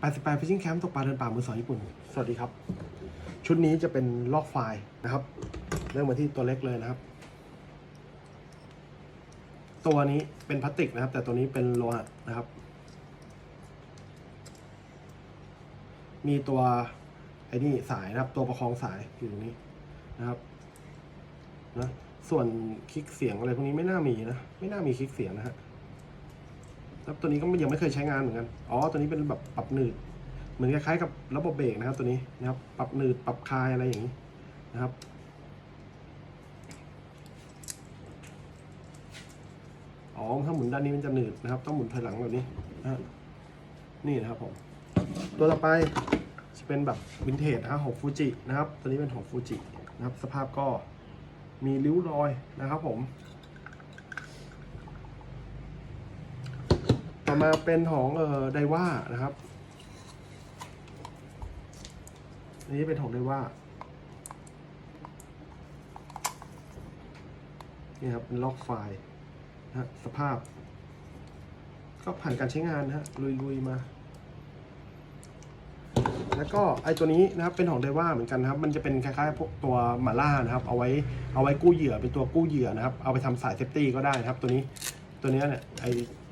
88 Fishing Camp ตกปลาเดินป่ามือสองญี่ปุ่น สวัสดีครับ ชุดนี้จะเป็นลอกไฟล์นะครับ เริ่มมาที่ตัวเล็กเลยนะครับ ตัวนี้เป็นพลาสติกนะครับ แต่ตัวนี้เป็นโลหะนะครับ มีตัวไอ้นี่สายนะครับ ตัวประคองสายอยู่ตรงนี้นะครับนะส่วนคลิกเสียงอะไรพวกนี้ไม่น่ามีนะ ไม่น่ามีคลิกเสียงนะฮะ แล้วตัวนี้ก็ยังไม่เคยใช้งานเหมือนกัน อ๋อ ตัวนี้เป็นแบบปรับหนืด เหมือนคล้ายๆกับระบบเบรกนะครับ ตัวนี้นะครับ ปรับหนืด ปรับคลายอะไรอย่างนี้นะครับ อ๋อ ถ้าหมุนด้านนี้มันจะหนืดนะครับ ต้องหมุนถอยหลังแบบนี้ นี่นะครับผม ตัวต่อไปจะเป็นแบบวินเทจนะครับของฟูจินะครับ ตัวนี้เป็นของฟูจินะครับ สภาพก็มีริ้วรอยนะครับผม ต่อมาเป็นของเอ่อไดว่านะครับอันนี้เป็นของไดว่านี่ครับเป็นล็อกไฟล์นะฮะสภาพ ก็ผ่านการใช้งานนะฮะลุยๆมา แล้วก็ไอตัวนี้นะครับเป็นของไดว่าเหมือนกันนะครับ มันจะเป็นคล้ายๆพวกตัวหมาล่านะครับ เอาไว้เอาไว้กู้เหยื่อเป็นตัวกู้เหยื่อนะครับ เอาไปทำสายเซฟตี้ก็ได้นะครับ ตัวนี้ตัวเนี้ยเนี่ยไอ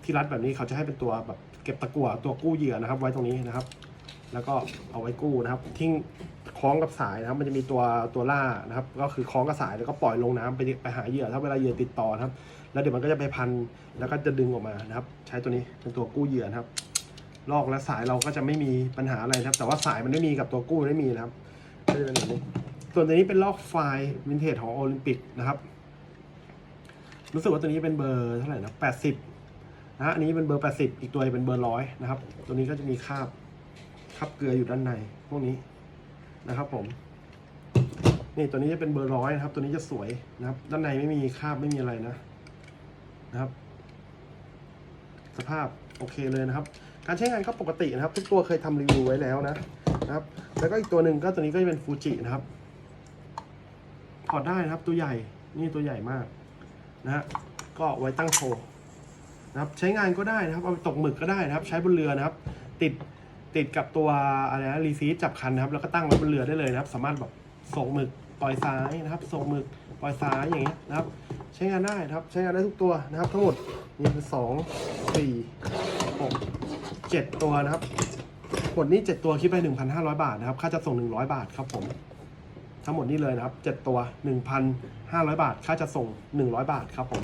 ที่รัดแบบนี้เขาจะให้เป็นตัวแบบเก็บตะกั่วตัวกู้เหยื่อนะครับ ไว้ตรงนี้นะครับ แล้วก็เอาไว้กู้นะครับ ทิ้งคล้องกับสายนะครับ มันจะมีตัวตัวล่านะครับ ก็คือคล้องกับสายแล้วก็ปล่อยลงน้ำไปไปหาเหยื่อ ถ้าเวลาเหยื่อติดต่อนะครับ แล้วเดี๋ยวมันก็จะไปพันแล้วก็จะดึงออกมานะครับ ใช้ตัวนี้เป็นตัวกู้เหยื่อนะครับ ลอกและสายเราก็จะไม่มีปัญหาอะไรนะครับ แต่ว่าสายมันไม่มีกับตัวกู้ไม่มีนะครับก็จะเป็นแบบนี้ส่วนตัวนี้เป็นลอกไฟล์วินเทจของโอลิมปิกนะครับ รู้สึกว่าตัวนี้เป็นเบอร์เท่าไหร่นะแปดสิบ นะอันนี้เป็นเบอร์แปดสิบอีกตัวเป็นเบอร์ร้อยนะครับ ตัวนี้ก็จะมีคาบคาบเกลืออยู่ด้านในพวกนี้นะครับผม นี่ตัวนี้จะเป็นเบอร์ร้อยนะครับ ตัวนี้จะสวยนะครับ ด้านในไม่มีคาบไม่มีอะไรนะนะครับ สภาพโอเคเลยนะครับ การใช้งานก็ปกตินะครับ ทุกตัวเคยทำรีวิวไว้แล้วนะนะครับ แล้วก็อีกตัวหนึ่งก็ตัวนี้ก็จะเป็นฟูจินะครับถอดได้นะครับตัวใหญ่นี่ตัวใหญ่มากนะฮะก็ไว้ตั้งโชว์ นะครับใช้งานก็ได้นะครับเอาไปตกหมึกก็ได้นะครับ ใช้บนเรือนะครับ ติดติดกับตัวอะไรนะรีซีฟจับคันนะครับ แล้วก็ตั้งไว้บนเรือได้เลยนะครับ สามารถแบบส่งหมึกปล่อยซ้ายนะครับ ส่งหมึกปล่อยซ้ายอย่างเงี้ยนะครับ ใช้งานได้นะครับ ใช้งานได้ทุกตัวนะครับ ทั้งหมดมีเป็นสองสี่หกเจ็ดตัวนะครับหมดนี้เจ็ดตัวคิดไปหนึ่งพันห้าร้อยบาทนะครับ ค่าจะส่งหนึ่งร้อยบาทครับผมทั้งหมดนี้เลยนะครับเจ็ดตัวหนึ่งพันห้าร้อยบาท ค่าจะส่งหนึ่งร้อยบาทครับผม